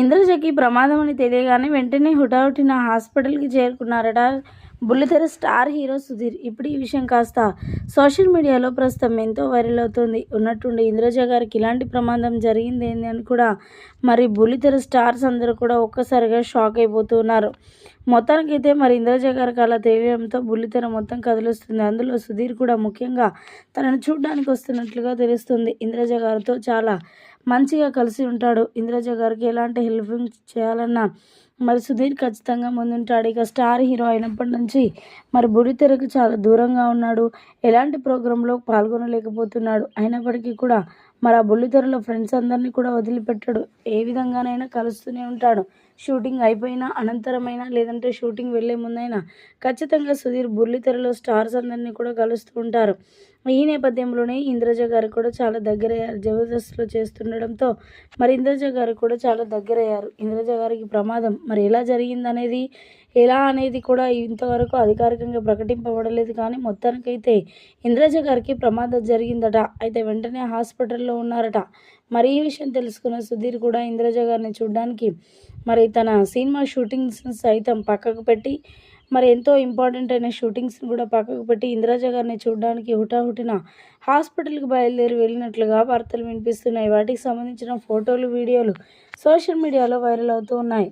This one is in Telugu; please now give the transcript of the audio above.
ఇంద్రజకి ప్రమాదం అని తెలియగానే వెంటనే హుటాహుటిన హాస్పిటల్కి చేరుకున్నారట బుల్లితెర స్టార్ హీరో సుధీర్. ఇప్పుడు ఈ విషయం కాస్త సోషల్ మీడియాలో ప్రస్తుతం ఎంతో వైరల్ అవుతుంది. ఉన్నట్టుండి ఇంద్రజ గారికి ఇలాంటి ప్రమాదం జరిగింది అని కూడా మరి బుల్లితెర స్టార్స్ అందరూ కూడా ఒక్కసారిగా షాక్ అయిపోతున్నారు. మొత్తానికైతే మరి ఇంద్రజ గారికి అలా తెలియడంతో బుల్లితెర మొత్తం కదిలిస్తుంది. అందులో సుధీర్ కూడా ముఖ్యంగా తనను చూడడానికి వస్తున్నట్లుగా తెలుస్తుంది. ఇంద్రజ గారితో చాలా మంచిగా కలిసి ఉంటాడు. ఇంద్రజ గారికి ఎలాంటి హెల్పింగ్ చేయాలన్నా మరి సుధీర్ ఖచ్చితంగా ముందుంటాడు. ఇక స్టార్ హీరో అయినప్పటి నుంచి మరి బుడితెరకు చాలా దూరంగా ఉన్నాడు. ఎలాంటి ప్రోగ్రాంలో పాల్గొనలేకపోతున్నాడు. అయినప్పటికీ కూడా మరి ఆ బుల్లితెరలో ఫ్రెండ్స్ అందరినీ కూడా వదిలిపెట్టాడు. ఏ విధంగానైనా కలుస్తూనే ఉంటాడు. షూటింగ్ అయిపోయినా అనంతరమైనా లేదంటే షూటింగ్ వెళ్ళే ముందైనా ఖచ్చితంగా సుధీర్ బుల్లితెరలో స్టార్స్ అందరినీ కూడా కలుస్తూ ఉంటారు. ఈ నేపథ్యంలోనే ఇంద్రజ గారు కూడా చాలా దగ్గరయ్యారు. జబర్దస్త్లో చేస్తుండడంతో మరి ఇంద్రజ గారు కూడా చాలా దగ్గరయ్యారు. ఇంద్రజ గారికి ప్రమాదం. మరి ఎలా జరిగిందనేది ఎలా అనేది కూడా ఇంతవరకు అధికారికంగా ప్రకటింపబడలేదు. కానీ మొత్తానికైతే ఇంద్రజ గారికి ప్రమాదం జరిగిందట. అయితే వెంటనే హాస్పిటల్లో ఉన్నారట. మరి ఈ విషయం తెలుసుకున్న సుధీర్ కూడా ఇంద్రజ గారిని చూడడానికి మరి తన సినిమా షూటింగ్స్ సైతం పక్కకు పెట్టి మరి ఎంతో ఇంపార్టెంట్ అయిన షూటింగ్స్ని కూడా పక్కకు పెట్టి ఇంద్రజ గారిని చూడడానికి హుటాహుటిన హాస్పిటల్కి బయలుదేరి వెళ్ళినట్లుగా వార్తలు వినిపిస్తున్నాయి. వాటికి సంబంధించిన ఫోటోలు వీడియోలు సోషల్ మీడియాలో వైరల్ అవుతూ ఉన్నాయి.